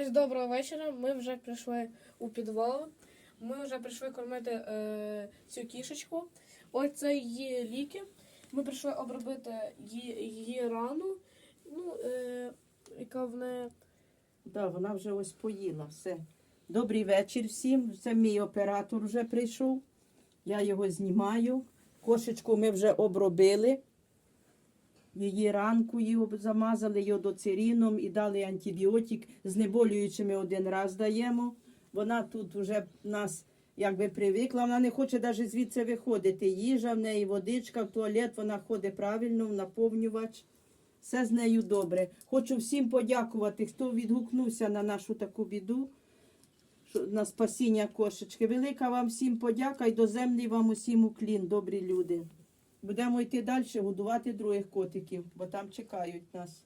Ось доброго вечора. Ми вже прийшли у підвал. Ми вже прийшли кормити е, цю кішечку. Ось це її ліки. Ми прийшли обробити її, її рану. Ну, е, яка в неї. Да, вона вже ось поїла все. Добрий вечір всім. Це мій оператор вже прийшов. Я його знімаю. Кошечку ми вже обробили. Її об- замазали йодоцеріном і дали антибіотик. Знеболюючими один раз даємо. Вона тут вже нас якби привикла. Вона не хоче навіть звідси виходити. Їжа в неї, водичка, в туалет, вона ходить правильно, в наповнювач. Все з нею добре. Хочу всім подякувати, хто відгукнувся на нашу таку біду, на спасіння кошечки. Велика вам всім подяка і доземний вам усім уклін, добрі люди. Будемо йти далі, годувати других котиків, бо там чекають нас.